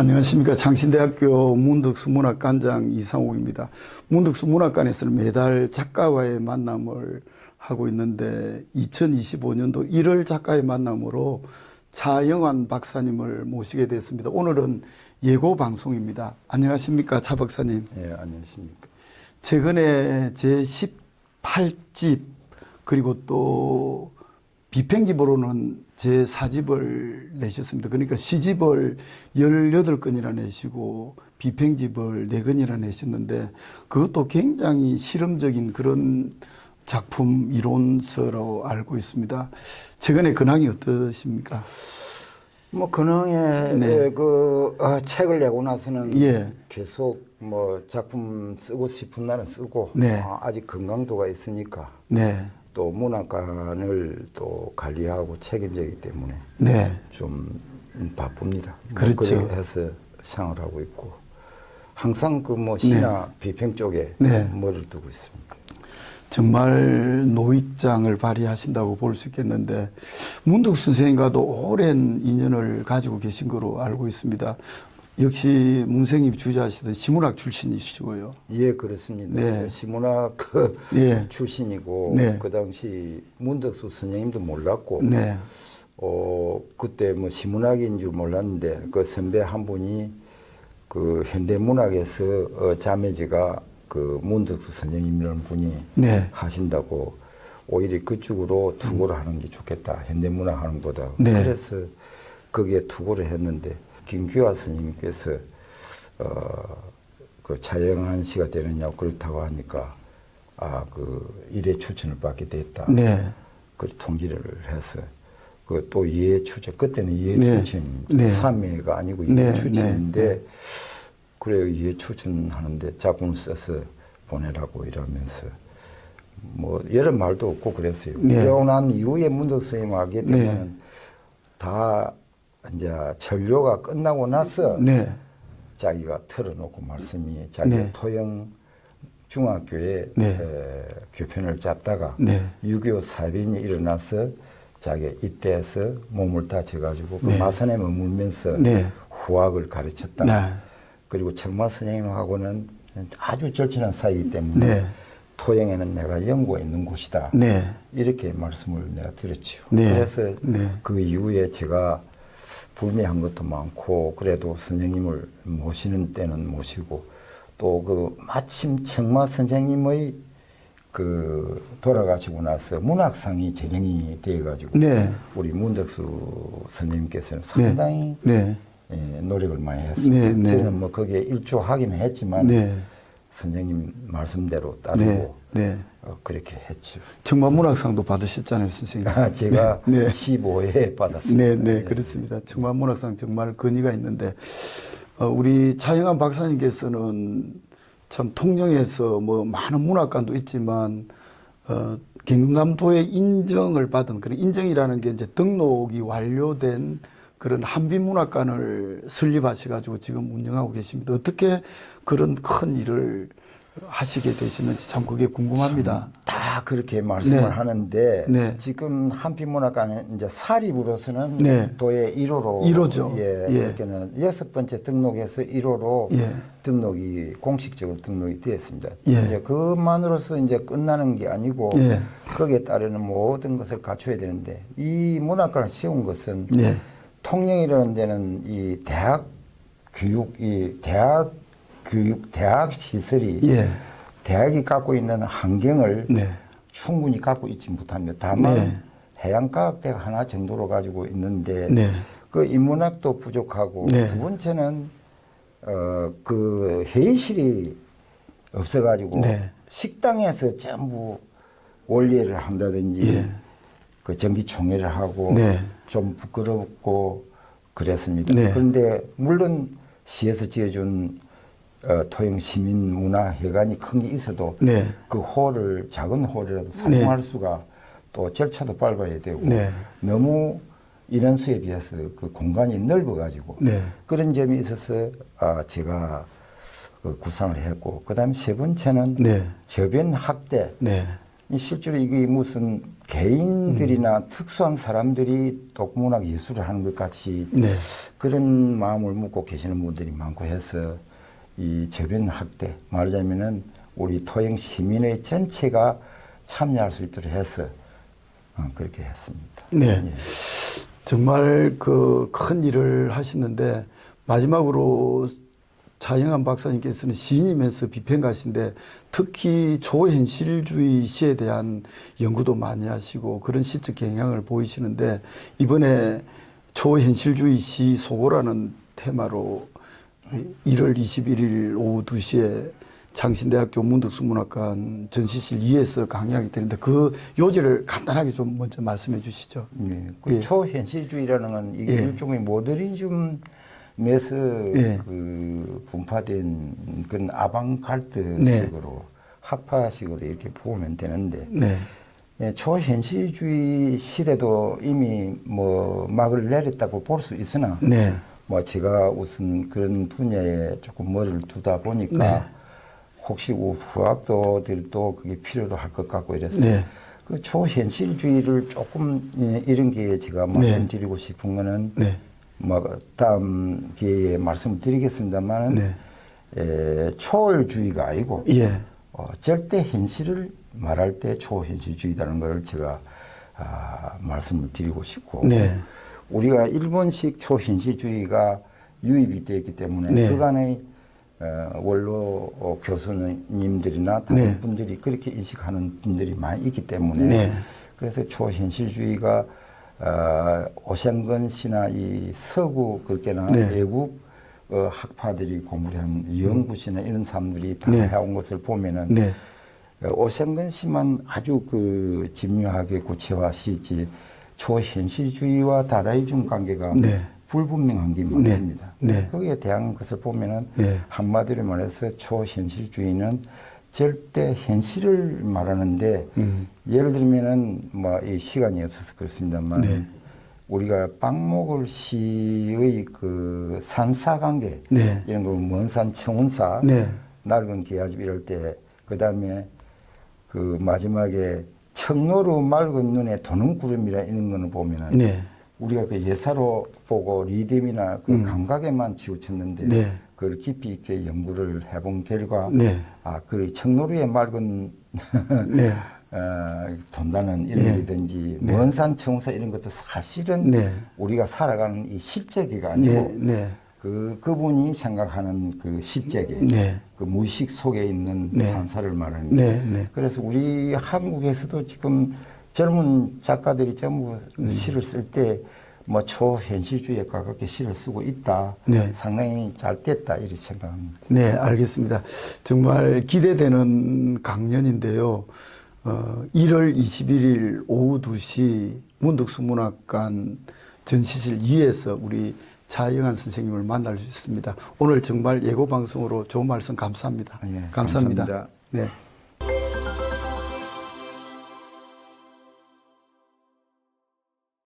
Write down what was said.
안녕하십니까. 창신대학교 문득수 문학관장 이상욱입니다. 문득수 문학관에서는 매달 작가와의 만남을 하고 있는데 2025년도 1월 작가의 만남으로 차영환 박사님을 모시게 됐습니다. 오늘은 예고 방송입니다. 안녕하십니까. 차 박사님. 예, 안녕하십니까. 최근에 제 18집 그리고 또 비평집으로는 제 4집을 내셨습니다. 그러니까 시집을 18건이나 내시고 비평집을 4건이나 내셨는데 그것도 굉장히 실험적인 그런 작품 이론서로 알고 있습니다. 최근에 근황이 어떠십니까? 뭐 근황에 네. 그 어, 책을 내고 나서는 예. 계속 뭐 작품 쓰고 싶은 날은 쓰고 네. 아, 아직 건강도가 있으니까 네. 또 문학관을 또 관리하고 책임지기 때문에 네. 좀 바쁩니다. 뭐 그렇죠. 그래 해서 생활하고 있고 항상 그 뭐 시나 비평 쪽에 네. 머리를 두고 있습니다. 정말 노익장을 발휘하신다고 볼 수 있겠는데 문득 선생님과도 오랜 인연을 가지고 계신 거로 알고 있습니다. 역시 문생님 주자하시던 시문학 출신이시고요. 예, 그렇습니다. 네. 시문학 그 예. 출신이고 네. 그 당시 문덕수 선생님도 몰랐고 네. 어 그때 뭐 시문학인 줄 몰랐는데 그 선배 한 분이 그 현대문학에서 어, 자매지가 그 문덕수 선생님이라는 분이 네. 하신다고 오히려 그쪽으로 투고를 하는 게 좋겠다 현대문학 하는 것보다 네. 그래서 거기에 투고를 했는데 김규화 스님께서 어 그 차영한 씨가 되느냐고 그렇다고 하니까 아 그 일회 추천을 받게 됐다. 네. 그 통지를 해서 그 또 이해 추천 그때는 이해 네. 추천입니다. 네. 삼회가 아니고 이해 네, 추천인데 네, 네. 그래요 이해 추천하는데 작품을 써서 보내라고 이러면서 뭐 여러 말도 없고 그랬어요. 네. 그러고 난 이후에 문덕 선생님 알게 되면 네. 다 이제 전료가 끝나고 나서 네. 자기가 털어놓고 말씀이 자기 네. 토영 중학교에 네. 에, 교편을 잡다가 네. 6.25 사변이 일어나서 자기 입대해서 몸을 다쳐가지고 그 네. 마산에 머물면서 네. 후학을 가르쳤다. 네. 그리고 청마 선생님하고는 아주 절친한 사이이기 때문에 네. 토영에는 내가 연구가 있는 곳이다. 네. 이렇게 말씀을 내가 드렸지요. 네. 그래서 네. 그 이후에 제가 불매한 것도 많고 그래도 선생님을 모시는 때는 모시고 또 그 마침 청마 선생님의 그 돌아가시고 나서 문학상이 제정이 되어가지고 네. 우리 문덕수 선생님께서는 상당히 네. 예, 노력을 많이 했습니다. 네, 네. 저는 뭐 거기에 일조하긴 했지만 네. 선생님 말씀대로 네. 따르고 네. 어, 그렇게 했죠. 청만문학상도 받으셨잖아요, 선생님. 아, 제가 네. 네. 15회 받았습니다. 네, 네, 예. 그렇습니다. 청만문학상 정말 근위가 있는데, 어, 우리 차영환 박사님께서는 참 통영에서 뭐 많은 문학관도 있지만, 어, 경남도의 인정을 받은 그런 인정이라는 게 이제 등록이 완료된 그런 한빛문학관을 설립하셔가지고 지금 운영하고 계십니다. 어떻게 그런 큰 일을 하시게 되시는지 참 그게 궁금합니다. 다 그렇게 말씀을 네. 하는데 네. 지금 한빛문학관은 이제 사립으로서는 네. 도의 1호로 1호죠. 예, 예. 이렇게는 여섯 번째 등록해서 1호로 예. 등록이 공식적으로 등록이 되었습니다. 예. 이제 그만으로서 이제 끝나는 게 아니고 예. 거기에 따르는 모든 것을 갖춰야 되는데 이 문학관을 세운 것은 네. 통영이라는 데는 이 대학 교육, 이 대학 교육, 대학 시설이 예. 대학이 갖고 있는 환경을 네. 충분히 갖고 있지 못합니다. 다만 네. 해양과학대가 하나 정도로 가지고 있는데 네. 그 인문학도 부족하고 네. 두 번째는 어 그 회의실이 없어가지고 네. 식당에서 전부 원리를 한다든지 예. 그 정기 총회를 하고 네. 좀 부끄럽고 그랬습니다. 네. 그런데 물론 시에서 지어준 어, 토영 시민 문화 회관이 큰 게 있어도 네. 그 홀을 작은 홀이라도 사용할 수가 또 절차도 밟아야 되고 네. 너무 인원수에 비해서 그 공간이 넓어가지고 네. 그런 점이 있어서 아 제가 그 구상을 했고 그다음에 세 번째는 네. 저변 학대 네. 이 실제로 이게 무슨 개인들이나 특수한 사람들이 독문학 예술을 하는 것 같이 네. 그런 마음을 묻고 계시는 분들이 많고 해서 이 저변 학대 말하자면은 우리 토영 시민의 전체가 참여할 수 있도록 해서 어, 그렇게 했습니다. 네. 예. 정말 그 큰 일을 하시는데 마지막으로 차영환 박사님께서는 시인이면서 비평가신데 특히 초현실주의 시에 대한 연구도 많이 하시고 그런 시적 경향을 보이시는데 이번에 초현실주의 시 소고라는 테마로 1월 21일 오후 2시에 창신대학교 문득수문학관 전시실 2에서 강의하게 되는데 그 요지를 간단하게 좀 먼저 말씀해 주시죠. 예, 그 예. 초현실주의라는 건 이게 예. 일종의 모더니즘 에서 예. 그 분파된 그런 아방갈트식으로 네. 학파식으로 이렇게 보면 되는데 네. 예, 초현실주의 시대도 이미 뭐 막을 내렸다고 볼 수 있으나 네. 뭐 제가 우선 그런 분야에 조금 머리를 두다 보니까 네. 혹시 우- 후학도들도 그게 필요로 할 것 같고 이래서 네. 그 초현실주의를 조금 예, 이런 기회에 제가 네. 말씀드리고 싶은 거는 네. 뭐 다음 기회에 말씀을 드리겠습니다만 네. 에, 초월주의가 아니고 예. 어, 절대 현실을 말할 때 초현실주의라는 걸 제가 아, 말씀을 드리고 싶고 네. 우리가 일본식 초현실주의가 유입이 되었기 때문에 네. 그간의 어, 원로 어, 교수님들이나 다른 네. 분들이 그렇게 인식하는 분들이 많이 있기 때문에 네. 그래서 초현실주의가 어, 오상근 씨나 이 서구 그렇게나 네. 외국 어, 학파들이 공부를 한 이영구 씨나 이런 사람들이 다 네. 해온 것을 보면은 네. 어, 오상근 씨만 아주 그 집요하게 구체화 시지 초현실주의와 다다이즘 관계가 네. 불분명한 게 많습니다. 네. 거기에 대한 것을 보면은 네. 한마디로 말해서 초현실주의는 절대 현실을 말하는데 음. 예를 들면은 뭐 이 시간이 없어서 그렇습니다만 네. 우리가 박목을 시의 그 산사 관계 네. 이런 거 먼산 청운사 네. 낡은 기아집 이럴 때 그다음에 그 마지막에 청로로 맑은 눈에 도는 구름이라 이런 거는 보면은 네. 우리가 그 예사로 보고 리듬이나 그 음. 감각에만 치우쳤는데 네. 그걸 깊이 있게 연구를 해본 결과 네. 아, 그 청로루의 맑은 네. 어, 돈다는 이런 네. 게든지 네. 먼산 청사 이런 것도 사실은 네. 우리가 살아가는 이 실제계가 아니고 네. 네. 그 그분이 생각하는 그 실제계 네. 그 무의식 속에 있는 네. 산사를 말하는 네. 네. 그래서 우리 한국에서도 지금 젊은 작가들이 전부 음. 시를 쓸때 뭐 초현실주의에 가깝게 시를 쓰고 있다. 네. 상당히 잘 됐다 이렇게 생각합니다. 네, 알겠습니다. 정말 기대되는 강연인데요. 어, 1월 21일 오후 2시 문득수문학관 전시실 2에서 우리 차영환 선생님을 만날 수 있습니다. 오늘 정말 예고 방송으로 좋은 말씀 감사합니다. 예, 감사합니다. 감사합니다. 네.